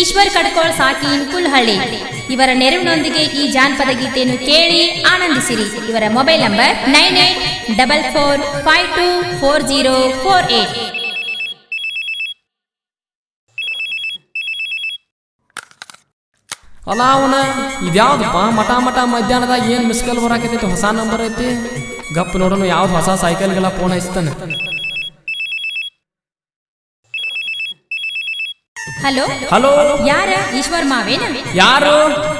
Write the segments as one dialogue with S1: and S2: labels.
S1: ಈಶ್ವರ್ ಕಡ್ಕೋಳ್ ಸಾಕಿ ಇನ್ಕುಲ್ಹಳ್ಳಿ ಇವರ ನೆರವಿನೊಂದಿಗೆ ಈ ಜಾನಪದ ಗೀತೆಯನ್ನು ಕೇಳಿ ಆನಂದಿಸಿರಿ. ಇವರ mobile number nine eight double four five two four zero four eight.
S2: ಅಲ್ಲ ಅವನ, ಇದ್ಯಾವ್ದಪ್ಪ? ಮಠ ಮಠ ಮಧ್ಯಾಹ್ನದಾಗ ಏನು ಮಿಸ್ ಕಾಲ್ ಬರಾಕತೈತಿ ಹೊಸ ನಂಬರ್ ಐತಿ? ಗಪ್ ನೋಡೋನು ಯಾವ್ದು ಹೊಸ ಸೈಕಲ್ಗೆಲ್ಲ ಫೋನ್ ಹಚ್ತಾನೆ.
S1: ಹಲೋ?
S2: ಹಲೋ?
S1: ಯಾರ? ಈಶ್ವರ್ ಮಾವೇನ?
S2: ಯಾರು?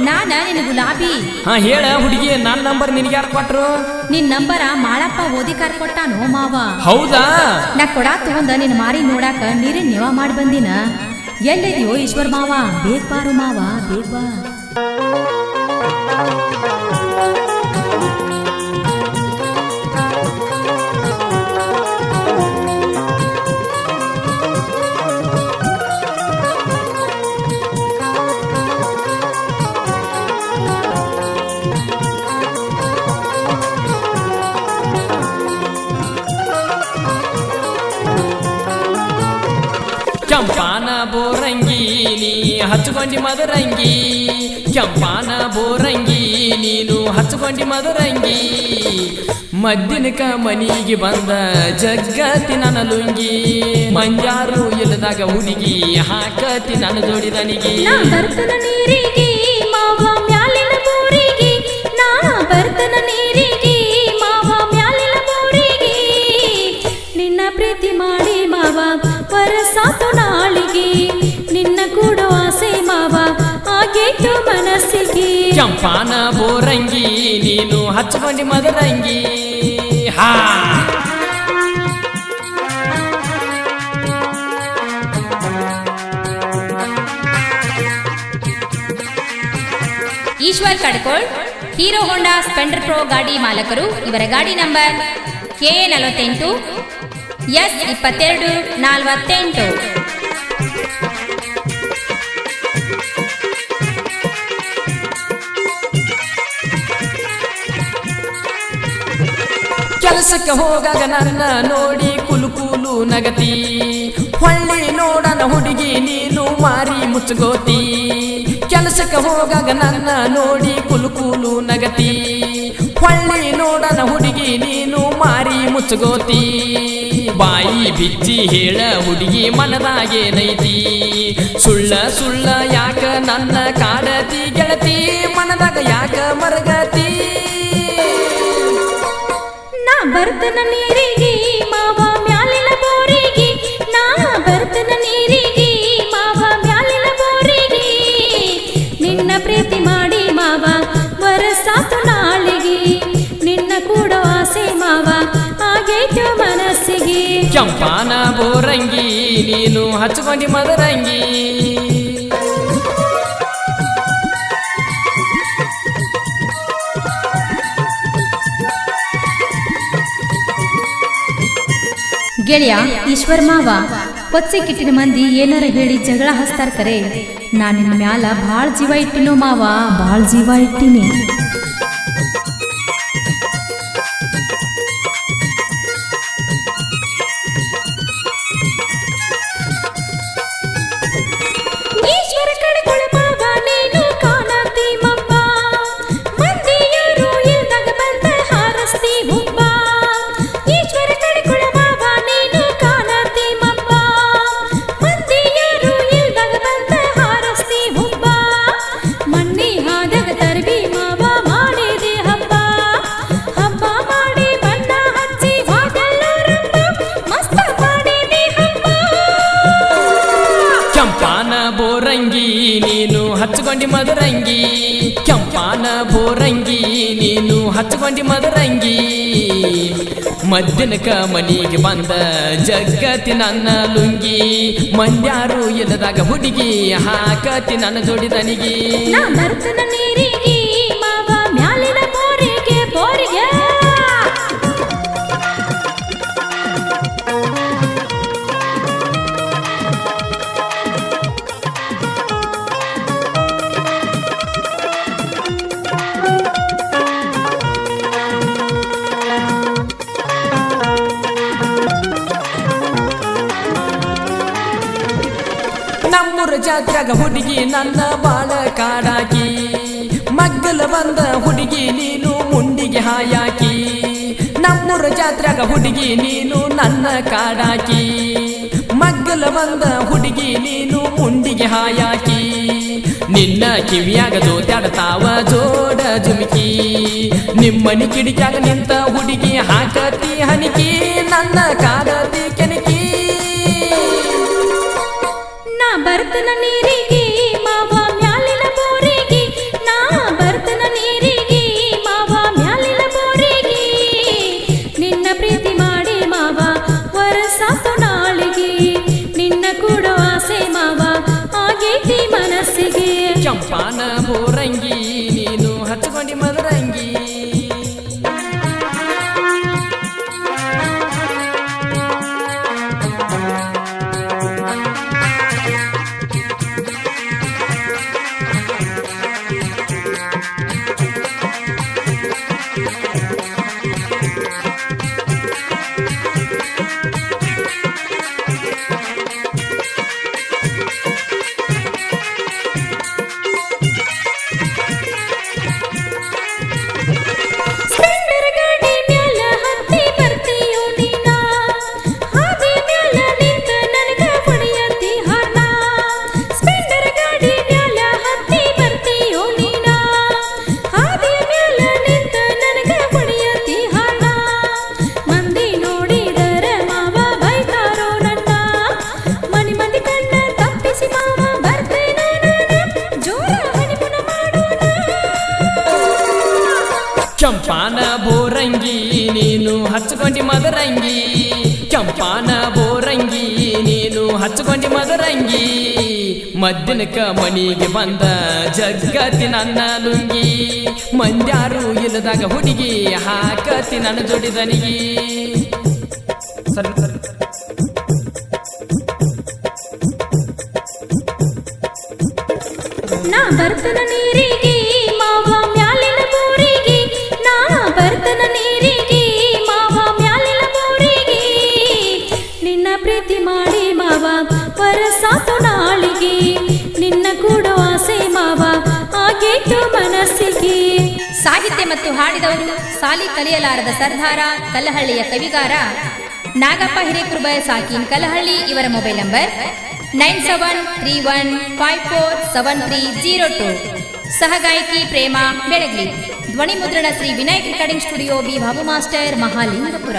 S1: ನಾನ ನಿನ್ ಗುಲಾಬಿ.
S2: ಹಾ ಹೇಳ ಹುಡುಗಿ ನನ್ನ ನಂಬರ್ ನಿನ್ಗೆ ಯಾರು ಕೊಟ್ರು?
S1: ನಿನ್ ನಂಬರ ಮಾಳಪ್ಪ ಓದಿ ಕೊಟ್ಟಾನೋ ಮಾವ?
S2: ಹೌದಾ?
S1: ನಾ ಕೊಡಾ ತಗೊಂಡ ನಿನ್ ಮಾರಿ ನೋಡಾಕ ನೀರಿನ ನೆವ ಮಾಡಿ ಬಂದಿನ. ಎಲ್ಲಿದೆಯೋ ಈಶ್ವರ್ ಮಾವ? ಬೇಗ ಬಾರು ಮಾವ ಬೇಗ ಬಾ.
S2: ಬೋರಂಗಿ ನೀ ಹಚ್ಕೊಂಡಿ ಮದರಂಗಿ, ಕೆಂಪಾನ ಬೋರಂಗಿ ನೀನು ಹಚ್ಕೊಂಡಿ ಮದರಂಗಿ. ಮದ್ದಿನಕ ಮನಿಗೆ ಬಂದ ಜಗ್ಗತಿ ನನ್ನ ಲುಂಗಿ. ಮಂಜಾರು ಇಲ್ಲದಾಗ ಹುಡುಗಿ ಹಾಕತಿ ನನ್ನ ಜೋಡಿ
S1: ನಾ ನಾ ಬೋರಿಗೆ. ನಿನ್ನ ಪ್ರೀತಿ ಮಾಡಿ ಮಾವ ಪರಸಾತು ನಾಳಿಗೆ ಮನಸ್ಸಿಗೆ.
S2: ಚಂಪಾನ ಬೋರಂಗಿ ನೀನು ಹಚ್ಕೊಂಡಿ ಮದರಂಗಿ. ಹಾ.
S1: Ishwar Kadkol Hero Honda Splendor Pro ಗಾಡಿ ಮಾಲಕರು ಇವರ ಗಾಡಿ ನಂಬರ್ ಕೆ ನಲವತ್ತೆಂಟು ಎಸ್ ಇಪ್ಪತ್ತೆರಡು ನಲವತ್ತೆಂಟು.
S2: ಕೆಲಸಕ್ಕೆ ಹೋಗಾಗ ನನ್ನ ನೋಡಿ ಕುಲು ಕುಲು ನಗತಿ. ಹೊಳ್ಳಿ ನೋಡನ ಹುಡುಗಿ ನೀನು ಮಾರಿ ಮುಚ್ಚಗೋತಿ. ಕೆಲಸಕ್ಕೆ ಹೋಗಾಗ ನನ್ನ ನೋಡಿ ಕುಲು ಕುಲು ನಗತಿ. ಹೊಳ್ಳಿ ನೋಡನ ಹುಡುಗಿ ನೀನು ಮಾರಿ ಮುಚ್ಚಗೋತಿ. ಬಾಯಿ ಬಿಚ್ಚಿ ಹೇಳ ಹುಡುಗಿ ಮನದಾಗೇನೈತಿ ಸುಳ್ಳ ಸುಳ್ಳ ಯಾಕ ನನ್ನ ಕಾಡತಿ ಗೆಳತಿ, ಮನದಾಗ ಯಾಕ ಮರಗತಿ?
S1: ಬರ್ತನ ನೀರಿಗೆ, ಮಾವ ಮ್ಯಾಲಿನ ಬೋರಿಗೆ. ನಾ ಬರ್ತನ ನೀರಿಗೆ, ಮಾವ ಮ್ಯಾಲಿನ ಬೋರಿಗೆ. ನಿನ್ನ ಪ್ರೀತಿ ಮಾಡಿ, ಮಾವ ಬರಸಾತು ನಾಳಿಗೆ. ನಿನ್ನ ಕೂಡ ಆಸೆ, ಮಾವ, ಆಗೈತು ಮನಸ್ಸಿಗೆ.
S2: ಚಂಪಾನ ಬೋರಂಗಿ, ನೀನು ಹಚ್ಕೊಂಡಿ ಮದರಂಗಿ.
S1: ಗೆಳೆಯ, ಈಶ್ವರ್ ಮಾವ, ಪೊಚ್ಚೆ ಕಿಟ್ಟಿನ ಮಂದಿ ಏನಾರ ಹೇಳಿ ಜಗಳ ಹಸ್ತಾರ್ತಾರೆ ಕರೆ ನಾನು ನಿನ್ನ ಮ್ಯಾಲ ಭಾಳ ಜೀವ ಇಟ್ಟಿನೋ ಮಾವ, ಭಾಳ ಜೀವ ಇಟ್ಟಿನಿ. ನೀನು
S2: ಹಚ್ಕೊಂಡಿ ಮದರಂಗಿ, ಕೆಂಪಾನ ಬೋರಂಗಿ ನೀನು ಹಚ್ಕೊಂಡಿ ಮದರಂಗಿ. ಮದ್ದಿನಕ ಮನಿಗೆ ಬಂದ ಜಗ್ಗತಿ ನನ್ನ ಲುಂಗಿ, ಮಂಡ್ಯಾರು ಇಲ್ಲದಾಗ ಹುಡುಗಿ ಹಾಕತಿ ನನ್ನ ಜೋಡಿದನಿಗಿ.
S1: ನಾ
S2: ನಮ್ಮೂರ ಜಾತ್ರಾಗ ಹುಡುಗಿ ನನ್ನ ಬಾಳ ಕಾಡಾಕಿ. ಮಗ್ಗಲ ಬಂದ ಹುಡುಗಿ ನೀನು ಮುಂಡಿಗೆ ಹಾಯಾಕಿ. ನಮ್ಮೂರ ಜಾತ್ರಾಗ ಹುಡುಗಿ ನೀನು ನನ್ನ ಕಾಡಾಕಿ. ಮಗ್ಗಲ ಬಂದ ಹುಡುಗಿ ನೀನು ಮುಂಡಿಗೆ ಹಾಯಾಕಿ. ನಿನ್ನ ಕಿವಿಯಾಗ ಜೋತ್ಯಾಡ್ತಾವ ಜೋಡ ಜುಮುಕಿ. ನಿಮ್ಮನಿ ಕಿಡಿಕ್ಯಾಗ ನಿಂತ ಹುಡುಗಿ ಹಾಕತಿ ಹನಿಕಿ, ನನ್ನ ಕಾಡತಿ
S1: ಸ್ಪೆಂಡರ್
S2: ಚಂಪಾನ ಬೋರಂಗಿ, ನೀನು ಹಚ್ಕೊಂಡಿ ಮದರಂಗಿ. ಮದ್ದಿನಕ ಮನಿಗೆ ಬಂದ ಜಗ್ಗತಿ ನನ್ನ ಲುಂಗಿ. ಮಂದ್ಯಾರು ಇಲ್ಲದಾಗ ಹುಡುಗಿ ಹಾಕತಿ ನನ್ನ ಜೋಡಿದನಿಗಿ.
S1: ಬರ್ತನ ನೀರಿಗೆ ಪ್ರೀತಿ ಮಾಡಿ ಮಾವ ವರಸಾತು ನಾಳಿಗೆ. ನಿನ್ನ ಕೂಡೋ ಆಸೆ ಮಾವ ಆಗೇತು ಮನಸ್ಸಿಗೆ? ಸಾಹಿತ್ಯ ಮತ್ತು ಹಾಡಿದವರು ಸಾಲಿ ಕಲಿಯಲಾರದ ಸರ್ದಾರ ಕಲಹಳ್ಳಿಯ ಕವಿಗಾರ ನಾಗಪ್ಪ ಹಿರೇಕೃಬ ಸಾಕಿನ್ ಕಲಹಳ್ಳಿ. ಇವರ mobile number nine seven three one five four seven three zero two. ಸಹಗಾಯಕಿ Prema Belagli. ಧ್ವನಿ ಮುದ್ರಣ Shri Vinayak recording studio B Babu master Mahalingapur.